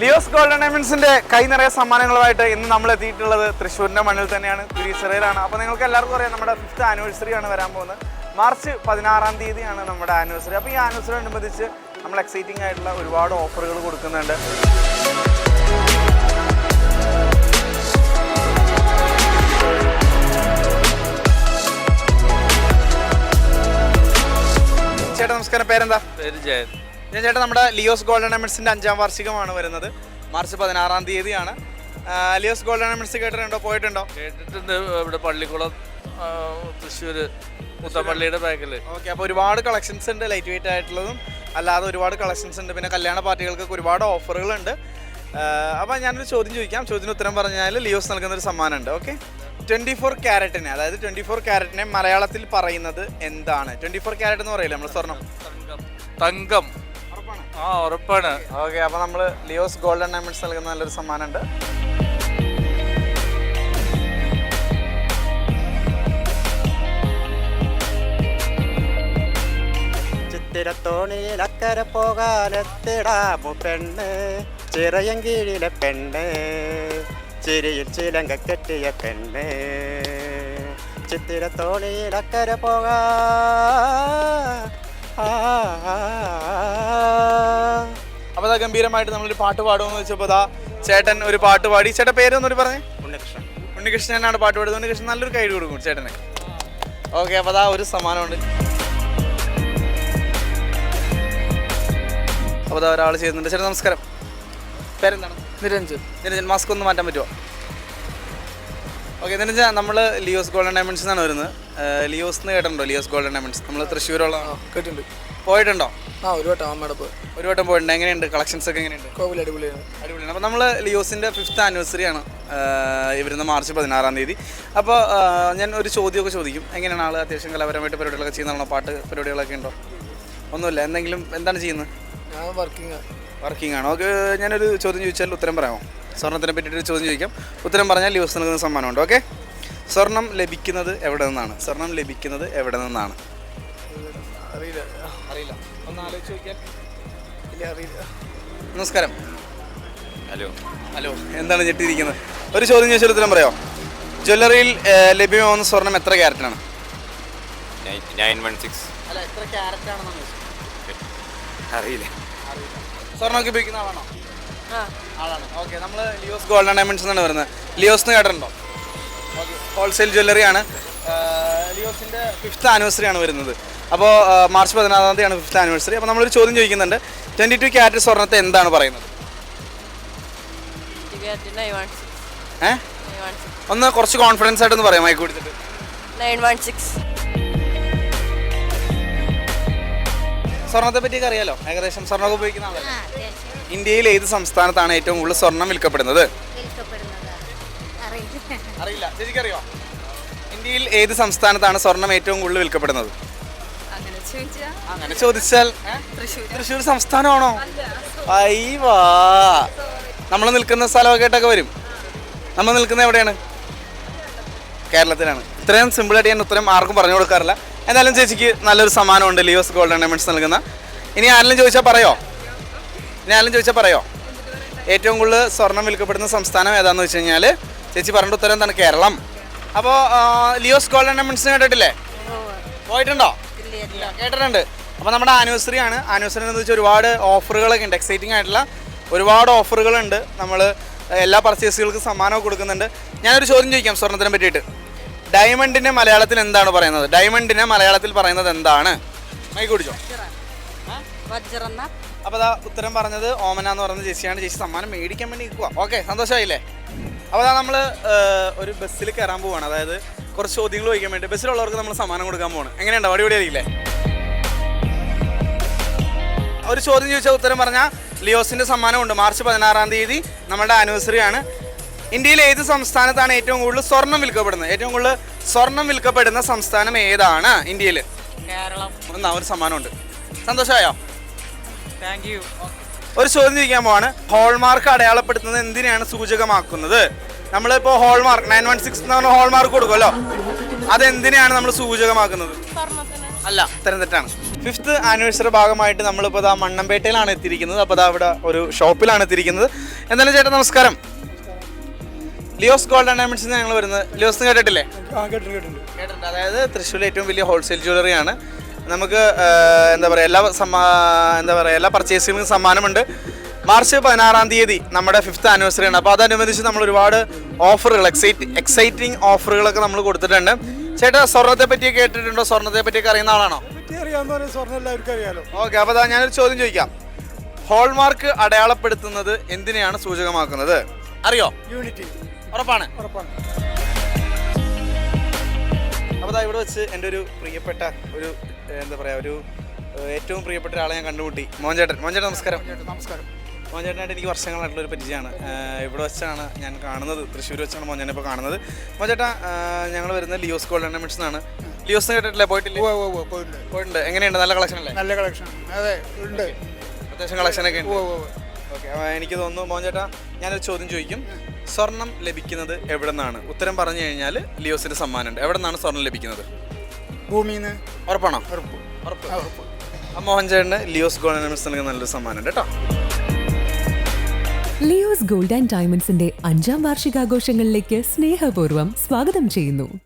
Leo's golden ഡയമണ്ട്സിന്റെ കൈ നിറയെ സമ്മാനങ്ങളുമായിട്ട് ഇന്ന് നമ്മൾ എത്തിയിട്ടുള്ളത് തൃശ്ശൂരിന്റെ മണ്ണിൽ തന്നെയാണ്. കുരീച്ചിറയിലാണ് അപ്പോൾ നിങ്ങൾക്ക് എല്ലാവർക്കും അറിയാം നമ്മുടെ ഫിഫ്ത്ത് ആനിവേഴ്സറി ആണ് വരാൻ പോകുന്നത്. മാർച്ച് പതിനാറാം തീയതിയാണ് നമ്മുടെ ആനിവേഴ്സറി അപ്പോൾ ഈ ആനിവേഴ്സറി അനുബന്ധിച്ച് നമ്മൾ എക്സൈറ്റിംഗ് ആയിട്ടുള്ള ഒരുപാട് ഓഫറുകൾ കൊടുക്കുന്നുണ്ട്. ചേട്ടാ നമസ്കാരം. പേരെന്താ? പേര് ജയൻ. ഞാൻ ചേട്ടാ നമ്മുടെ ലിയോസ് ഗോൾഡൻ ഡയമണ്ട്സിന്റെ അഞ്ചാം വാർഷികമാണ് വരുന്നത്. മാർച്ച് പതിനാറാം തീയതിയാണ്. ലിയോസ് ഗോൾഡൻ ഡയമണ്ട്സ് കേട്ടിട്ടുണ്ടോ? പോയിട്ടുണ്ടോ? കേട്ടിട്ടുണ്ട് ഇവിടെ പള്ളിക്കുളം തൃശ്ശൂർ മുത്തപ്പള്ളിയുടെ ബാക്കിൽ ഓക്കെ അപ്പോൾ ഒരുപാട് കളക്ഷൻസ് ഉണ്ട് ലൈറ്റ് വെയിറ്റ് ആയിട്ടുള്ളതും. അല്ലാതെ ഒരുപാട് കളക്ഷൻസ് ഉണ്ട്. പിന്നെ കല്യാണ പാർട്ടികൾക്കൊക്കെ ഒരുപാട് ഓഫറുകളുണ്ട് അപ്പോൾ ഞാനൊരു ചോദ്യം ചോദിക്കാം. ചോദ്യത്തിന് ഉത്തരം പറഞ്ഞാൽ ലിയോസ് നൽകുന്ന ഒരു സമ്മാനമുണ്ട് ഓക്കെ? ട്വന്റി ഫോർ ക്യാരറ്റിനെ അതായത് ട്വന്റി ഫോർ ക്യാരറ്റിനെ മലയാളത്തിൽ പറയുന്നത് എന്താണ്? ട്വന്റി ഫോർ ക്യാരറ്റ് എന്ന് പറയില്ല നമ്മൾ സ്വർണം തങ്കം. ആ ഉറപ്പാണ്. ഓക്കെ അപ്പൊ നമ്മൾ ലിയോസ് ഗോൾഡൻ ഡയമണ്ട്സ് നൽകുന്ന നല്ലൊരു സമ്മാനമുണ്ട്. ചിത്തിരത്തോണിയിൽ അക്കരെ പോകാനെത്തിടാമു പെണ്ണ്. ചിറയം കീഴിലെ പെണ്ണ്. ചിരിയിൽ ചിലങ്ക കെട്ടിയ പെണ്ണ്. ചിത്തിരത്തോണിയിൽ അക്കരെ പോകാ ആ, ഗംഭീരമായിട്ട് നമ്മളൊരു പാട്ട് പാടുമെന്ന് വെച്ചപ്പോൾ അതാ ചേട്ടൻ ഒരു പാട്ട് പാടി. ചേട്ടൻ പേരൊന്നൊരു പറഞ്ഞേ. ഉണ്ണികൃഷ്ണൻ. ഉണ്ണികൃഷ്ണനാണ് പാട്ട് പാടുന്നത്. ഉണ്ണികൃഷ്ണൻ നല്ലൊരു കൈ കൊടുക്കും ചേട്ടന്. ഓക്കെ അപ്പോൾ അതാ ഒരു സമ്മാനമുണ്ട്. അപ്പോൾ അതാ ഒരാൾ ചെയ്യുന്നുണ്ട്. ചേട്ടൻ നമസ്കാരം. പേരെന്താണ്? നിരഞ്ജൻ നിരഞ്ജൻ മാസ്ക് ഒന്ന് മാറ്റാൻ പറ്റുമോ ഓക്കെ നിരഞ്ജൻ നമ്മൾ ലിയോസ് ഗോൾഡൻ ഡയമണ്ട്സ് എന്നാണ് വരുന്നത്. ലിയോസ് എന്ന് കേട്ടിട്ടുണ്ടോ? Leo's golden diamonds. നമ്മൾ തൃശ്ശൂരുള്ള കേട്ടിട്ടുണ്ട്. പോയിട്ടുണ്ടോ? ആ ഒരു വട്ടം അമ്മയുടെ പോയി. ഒരു വട്ടം പോയിട്ടുണ്ട്. എങ്ങനെയുണ്ട്? കളക്ഷൻസ് ഒക്കെ എങ്ങനെയുണ്ട്? കോവിൽ അടിപൊളിയാണ്. അടിപൊളിയാണ്. അപ്പോൾ നമ്മൾ ലിയോസിന്റെ ഫിഫ്ത്ത് ആനിവേഴ്സറി ആണ് ഈ വരുന്ന മാർച്ച് പതിനാറാം തീയതി. അപ്പോൾ ഞാൻ ഒരു ചോദ്യമൊക്കെ ചോദിക്കും. എങ്ങനെയാണ് ആൾ അത്യാവശ്യം കലാപരമായിട്ട് പരിപാടികളൊക്കെ ചെയ്യുന്നതാണോ? പാട്ട് പരിപാടികളൊക്കെ ഉണ്ടോ? ഒന്നുമില്ല. എന്തെങ്കിലും എന്താണ് ചെയ്യുന്നത്? ഞാൻ വർക്കിംഗ് വർക്കിംഗ് ആണ്. ഓക്കെ ഞാനൊരു ചോദ്യം ചോദിച്ചാൽ ഉത്തരം പറയാമോ? സ്വർണത്തിനെ പറ്റിയിട്ട് ചോദ്യം ചോദിക്കാം. ഉത്തരം പറഞ്ഞാൽ ലിയോസ് നൽകുന്ന സമ്മാനമുണ്ട്. ഓക്കെ? സ്വർണം ലഭിക്കുന്നത് എവിടെ നിന്നാണ്? സ്വർണം ലഭിക്കുന്നത് എവിടെ നിന്നാണ്? അറിയില്ല. അറിയില്ല. ഒന്ന് ആലോചിച്ച് നോക്കിയാൽ ഇല്ല അറിയില്ല. നമസ്കാരം. ഹലോ. ഹലോ എന്താണ് ഞെട്ടിയിരിക്കുന്നത്? ഒരു ചോദ്യം ചോദിച്ചാൽ ഉത്തരം പറയാമോ ജ്വല്ലറിയിൽ ലഭ്യമാവുന്ന സ്വർണം എത്ര ക്യാരറ്റാണ് നയൻ വൺ സിക്സ്. അല്ല എത്ര ക്യാരറ്റ് ആണെന്നാണ് അറിയില്ല. സ്വർണമൊക്കെ ഉപയോഗിക്കുന്ന ആളാണോ? ആളാണ്. ഓക്കെ നമ്മൾ ലിയോസ് ഗോൾഡൻ ഡയമണ്ട്സ് എന്നാണ് വരുന്നത് ലിയോസ് എന്ന് കേട്ടിട്ടുണ്ടോ? ഹോൾസെയിൽ ജ്വല്ലറി ലിയോസിന്റെ ഫിഫ്ത്ത് ആനിവേഴ്സറി ആണ് വരുന്നത്. അപ്പോൾ മാർച്ച് പതിനാറാം തീയതിയാണ് ഫിഫ്ത്ത് ആനിവേഴ്സറി അപ്പോൾ നമ്മളൊരു ചോദ്യം ചോദിക്കുന്നുണ്ട്. ട്വന്റി ടു ക്യാരറ്റ് സ്വർണത്തെ എന്താണ് പറയുന്നത്? ഒന്ന് കുറച്ച് കോൺഫിഡൻസ് ആയിട്ടൊന്ന് പറയാം മൈക്ക് കൊടുത്തിട്ട് നയൻ വൺ സിക്സ് സ്വർണത്തെ പറ്റിയൊക്കെ അറിയാലോ? ഏകദേശം സ്വർണമൊക്കെ ഉപയോഗിക്കുന്ന ആളല്ലേ? ഇന്ത്യയിൽ ഏത് സംസ്ഥാനത്താണ് ഏറ്റവും കൂടുതൽ സ്വർണം വിൽക്കപ്പെടുന്നത്? അറിയില്ല. ശരിക്കറിയോ? അറിയോ ഇന്ത്യയിൽ ഏത് സംസ്ഥാനത്താണ് സ്വർണം ഏറ്റവും കൂടുതൽ വിൽക്കപ്പെടുന്നത്? അങ്ങനെ ചോദിച്ചാ? അങ്ങനെ ചോദിച്ചാൽ തൃശ്ശൂർ സംസ്ഥാനമാണോ? അയ്യവാ. നമ്മൾ നിൽക്കുന്ന സ്ഥലമൊക്കെ ആയിട്ടൊക്കെ വരും. നമ്മൾ നിൽക്കുന്നത് എവിടെയാണ്? കേരളത്തിലാണ്. ഇത്രയും സിമ്പിളായിട്ട് ഞാൻ ഉത്തരം ആർക്കും പറഞ്ഞു കൊടുക്കാറില്ല. എന്തായാലും ചേച്ചിക്ക് നല്ലൊരു സമ്മാനമുണ്ട് ലിയോസ് ഗോൾഡൻ ഡയമണ്ട്സ് നൽകുന്ന. ഇനി ആരെങ്കിലും ചോദിച്ചാൽ പറയോ? ഇനി ആരെങ്കിലും ചോദിച്ചാൽ പറയോ? ഏറ്റവും കൂടുതൽ സ്വർണം വിൽക്കപ്പെടുന്ന സംസ്ഥാനം ഏതാണെന്ന് വെച്ച് കഴിഞ്ഞാൽ ചേച്ചി പറഞ്ഞ ഉത്തരം എന്താണ്? കേരളം. അപ്പോൾ ലിയോസ് ഗോൾഡൻ ഡയമണ്ട്സിന് കേട്ടിട്ടില്ലേ പോയിട്ടുണ്ടോ? കേട്ടിട്ടുണ്ട്. അപ്പോൾ നമ്മുടെ ആനിവേഴ്സറി ആണ്. ആനിവേഴ്സറി എന്ന് വെച്ചാൽ ഒരുപാട് ഓഫറുകളൊക്കെ ഉണ്ട്. എക്സൈറ്റിംഗ് ആയിട്ടുള്ള ഒരുപാട് ഓഫറുകളുണ്ട്. നമ്മൾ എല്ലാ പർച്ചേസുകൾക്കും സമ്മാനമൊക്കെ കൊടുക്കുന്നുണ്ട്. ഞാനൊരു ചോദ്യം ചോദിക്കാം സ്വർണത്തിനെ പറ്റിയിട്ട്. ഡയമണ്ടിനെ മലയാളത്തിൽ എന്താണ് പറയുന്നത്? ഡയമണ്ടിനെ മലയാളത്തിൽ പറയുന്നത് എന്താണ്? മൈക്ക് വജ്രന്ന അപ്പോൾ അതാ ഉത്തരം പറഞ്ഞത് ഓമന എന്ന് പറയുന്ന ചേച്ചിയാണ്. ചേച്ചി സമ്മാനം മേടിക്കാൻ വേണ്ടി നിൽക്കുക ഓക്കെ സന്തോഷമായില്ലേ അപ്പോൾ അതാ നമ്മൾ ഒരു ബസ്സിൽ കയറാൻ പോവാണ്. അതായത് കുറച്ച് ചോദ്യങ്ങൾ ചോദിക്കാൻ വേണ്ടി ബസ്സിലുള്ളവർക്ക് നമ്മൾ സമ്മാനം കൊടുക്കാൻ പോവാണ്. എങ്ങനെയുണ്ടോ? അടിപൊളി അറിയില്ലേ ഒരു ചോദ്യം ചോദിച്ചാൽ ഉത്തരം പറഞ്ഞാൽ ലിയോസിന്റെ സമ്മാനമുണ്ട്. മാർച്ച് പതിനാറാം തീയതി നമ്മുടെ ആനിവേഴ്സറി ആണ് ഇന്ത്യയിലെ ഏത് സംസ്ഥാനത്താണ് ഏറ്റവും കൂടുതൽ സ്വർണം വിൽക്കപ്പെടുന്നത്? ഏറ്റവും കൂടുതൽ സ്വർണം വിൽക്കപ്പെടുന്ന സംസ്ഥാനം ഏതാണ് ഇന്ത്യയിൽ കേരളം. എന്നാ ഒരു സമ്മാനമുണ്ട്. സന്തോഷമായോ? താങ്ക് യു ഒരു ചോദ്യം ചോദിക്കാൻ പോവാണ്. ഹോൾമാർക്ക് അടയാളപ്പെടുത്തുന്നത് എന്തിനാണ് സൂചകമാക്കുന്നത്? നമ്മളിപ്പോൾ ഹോൾമാർക്ക് നയൻ വൺ സിക്സ് എന്ന് പറഞ്ഞ ഹോൾമാർക്ക് കൊടുക്കുമല്ലോ. അതെന്തിനാണ് നമ്മൾ സൂചകമാക്കുന്നത്? അല്ല. ഉത്തരം തെറ്റാണ് ഫിഫ്ത്ത് ആനിവേഴ്സറി ഭാഗമായിട്ട് നമ്മളിപ്പോൾ ഇതാ മണ്ണമ്പേട്ടയിലാണ് എത്തിയിരിക്കുന്നത്. അപ്പോൾ ഇതാ ഇവിടെ ഒരു ഷോപ്പിലാണ് എത്തിയിരിക്കുന്നത്. എന്തായാലും ചേട്ടാ നമസ്കാരം. ലിയോസ് ഗോൾഡ് ഡയമണ്ട്സ് ഞങ്ങൾ വരുന്നത്. ലിയോസ് കേട്ടിട്ടില്ലേ? കേട്ടിട്ടുണ്ട് കേട്ടിട്ടുണ്ട്. കേട്ടിട്ടുണ്ട്. അതായത് തൃശ്ശൂരിലെ ഏറ്റവും വലിയ ഹോൾസെയിൽ ജ്വല്ലറിയാണ് നമുക്ക് എന്താ പറയുക എല്ലാ സമ്മാ എന്താ പറയുക എല്ലാ പർച്ചേസിനും സമ്മാനമുണ്ട്. മാർച്ച് പതിനാറാം തീയതി നമ്മുടെ ഫിഫ്ത്ത് ആനിവേഴ്സറി ആണ്. അപ്പോൾ അതനുബന്ധിച്ച് നമ്മൾ ഒരുപാട് ഓഫറുകൾ എക്സൈറ്റ് എക്സൈറ്റിംഗ് ഓഫറുകളൊക്കെ നമ്മൾ കൊടുത്തിട്ടുണ്ട്. ചേട്ടാ സ്വർണത്തെ പറ്റി കേട്ടിട്ടുണ്ടോ? സ്വർണത്തെ പറ്റിയൊക്കെ അറിയുന്ന ആളാണോ? ഓക്കെ അപ്പോൾ ഞാനൊരു ചോദ്യം ചോദിക്കാം. ഹോൾമാർക്ക് അടയാളപ്പെടുത്തുന്നത് എന്തിനെയാണ് സൂചകമാക്കുന്നത്? അറിയോ? യൂണിറ്റി ഉറപ്പാണ്. ഉറപ്പാണ്. അപ്പോൾ ഇവിടെ വെച്ച് എന്റെ ഒരു പ്രിയപ്പെട്ട ഒരു എന്താ പറയുക ഒരു ഏറ്റവും പ്രിയപ്പെട്ട ഒരാളെ ഞാൻ കണ്ടുമുട്ടി. മോഹൻചേട്ടൻ മോഹൻചേട്ടൻ നമസ്കാരം. നമസ്കാരം. മോഹൻചേട്ടനായിട്ട് എനിക്ക് വർഷങ്ങളായിട്ടുള്ള ഒരു പരിചയമാണ്. ഇവിടെ വെച്ചാണ് ഞാൻ കാണുന്നത്. തൃശ്ശൂർ വെച്ചാണ് മോഹൻചേട്ടൻ ഇപ്പോൾ കാണുന്നത്. മോഹൻചേട്ടാ ഞങ്ങൾ വരുന്നത് ലിയോസ് ഗോൾഡ് ഓർണമെന്റ്സ് എന്നാണ് ലിയോസ് കേട്ടിട്ടില്ലേ? പോയിട്ടില്ല? പോയിട്ടുണ്ട്. എങ്ങനെയുണ്ട്? നല്ല കളക്ഷൻ അല്ലേ? നല്ല കളക്ഷൻ അതെ ഉണ്ട്. അത്യാവശ്യം കളക്ഷനൊക്കെ ഉണ്ട്. ഓക്കെ എനിക്ക് തോന്നുന്നു മോഹൻചേട്ടാ ഞാനൊരു ചോദ്യം ചോദിക്കും. സ്വർണം ലഭിക്കുന്നത് എവിടെ നിന്നാണ് ഉത്തരം പറഞ്ഞു കഴിഞ്ഞാൽ ലിയോസിന് സമ്മാനമുണ്ട്. എവിടെ നിന്നാണ് സ്വർണം ലഭിക്കുന്നത്? ഭൂമിയിൽ നിന്ന് ഉറപ്പാണോ? ഉറപ്പ് ഉറപ്പ് ഉറപ്പ്. മോഹൻ ചേട്ടന് ലിയോസ് ഗോൾഡ് നൽകുന്ന നല്ലൊരു സമ്മാനം കേട്ടോ. ലിയോസ് ഗോൾഡ് ആൻഡ് ഡയമണ്ട്സിന്റെ അഞ്ചാം വാർഷികാഘോഷങ്ങളിലേക്ക് സ്നേഹപൂർവം സ്വാഗതം ചെയ്യുന്നു.